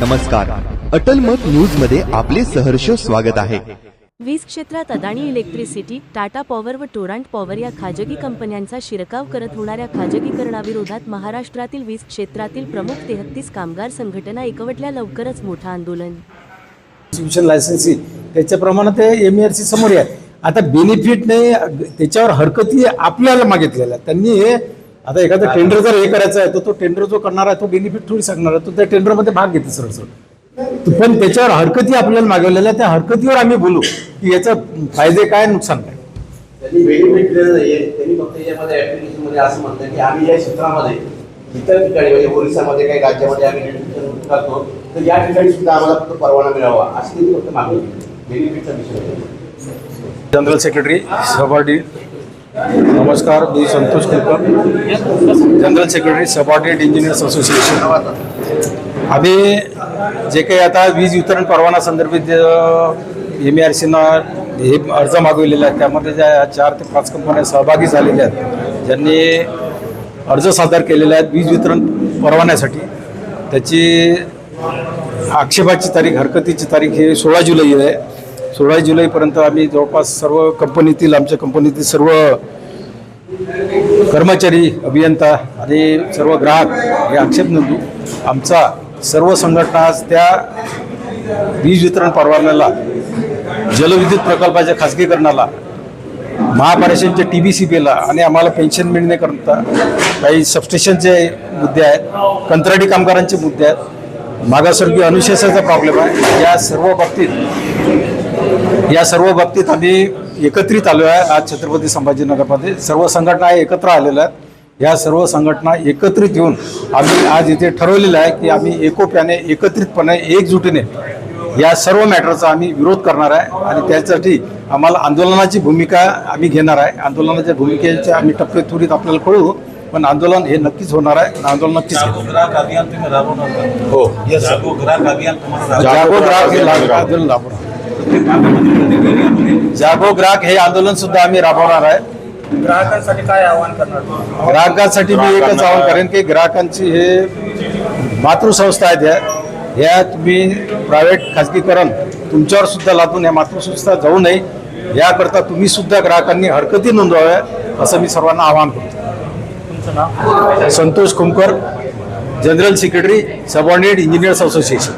नमस्कार. अटल मत न्यूजमध्ये आपले सहर्ष स्वागत आहे. वीज क्षेत्रात अदानी इलेक्ट्रिसिटी टाटा पॉवर व टोरांट पॉवर या खाजगी कंपन्यांचा शिरकाव करत होणाऱ्या खाजगीकरणाविरोधात महाराष्ट्रातील वीज क्षेत्रातील प्रमुख तेहत्तीस कामगार संघटना एकवटल्या लवकरच मोठं आंदोलन. डिस्ट्रीब्युशन लायसन्सी त्याच्याप्रमाणे ते एम आर सी समोर आहे. आता बेनिफिट नाही त्याच्यावर हरकती आपल्याला मागितलेल्या. त्यांनी हे आता एखादा टेंडर जर हे करायचा आहे तर तो टेंडर जो करणार आहे तो बेनिफिट थोडी सांगणार आहे. तो त्या टेंडरमध्ये भाग घेते सरळ सरळ पण त्याच्यावर हरकती आपल्याला मागवलेल्या त्या हरकतीवर आम्ही बोलू. की याचा फायदे काय नुकसान काय. त्यांनी बेनिफिट दिलेलं नाहीये त्यांनी फक्त याच्यामध्ये ऍप्लिकेशनमध्ये असं म्हणतात की आम्ही या क्षेत्रामध्ये इतर ठिकाणी म्हणजे ओरिसामध्ये काही राज्यामध्ये आम्ही करतो तर या ठिकाणी सुद्धा आम्हाला फक्त परवाना मिळावा अशी त्यांनी फक्त मागणी केली. बेनिफिटचा विषय. जनरल सेक्रेटरी सबार्डी नमस्कार मी Santosh Kulkar general secretary subordinate engineers association. आम्ही जे काही आता वीज वितरण परवाना संदर्भित एम आर सीना हे अर्ज मागवलेले आहेत त्यामध्ये ज्या चार ते पाच कंपन्या सहभागी झालेल्या आहेत ज्यांनी अर्ज सादर केलेले आहेत वीज वितरण परवान्यासाठी. त्याची आक्षेपाची तारीख हरकतीची तारीख ही सोळा जुलै आहे. सोळा जुलैपर्यंत आम्ही जवळपास सर्व कंपनीतील आमच्या कंपनीतील सर्व कर्मचारी अभियंता आणि सर्व ग्राहक हे आक्षेप नोंदू आमचा सर्व संघटना आज त्या वीज वितरण परवान्याला जलविद्युत प्रकल्पाच्या खासगीकरणाला महापारेशनच्या टी बी सी बीला आणि आम्हाला पेन्शन मिळण्याकरता काही सबस्टेशनचे मुद्दे आहेत कंत्राटी कामगारांचे मुद्दे आहेत. मागासवर्गीय अनुशेषाचा प्रॉब्लेम आहे. या सर्व बाबतीत या सर्व बाबतीत आम्ही एकत्रित आलो आहे. आज छत्रपती संभाजीनगरमध्ये सर्व संघटना एकत्र आलेल्या आहेत. या सर्व संघटना एकत्रित येऊन आम्ही आज इथे ठरवलेलं आहे की आम्ही एकोप्याने एकत्रितपणे एकजुटीने या सर्व मॅटरचा आम्ही विरोध करणार आहे आणि त्यासाठी आम्हाला आंदोलनाची भूमिका आम्ही घेणार आहे. आंदोलनाच्या भूमिकेचे आम्ही टप्पे त्वरित आपल्याला कळू पण आंदोलन हे नक्कीच होणार आहे आंदोलन नक्कीच? हो. जागो ग्राहक आंदोलन राबवणार जागो ग्राहक हे आंदोलन सुद्धा आम्ही राबवणार आहे. ग्राहकांसाठी काय आवाहन करणार? ग्राहकांसाठी मी एकच आवाहन करेन की ग्राहकांची हे मातृसंस्था आहेत ह्या ह्या तुम्ही प्रायव्हेट खाजगीकरण तुमच्यावर सुद्धा लादून या मातृसंस्था जाऊ नये. याकरता तुम्ही सुद्धा ग्राहकांनी हरकती नोंदवाव्या असं मी सर्वांना आवाहन करतो. Santosh Khumkar general secretary subordinate engineers association.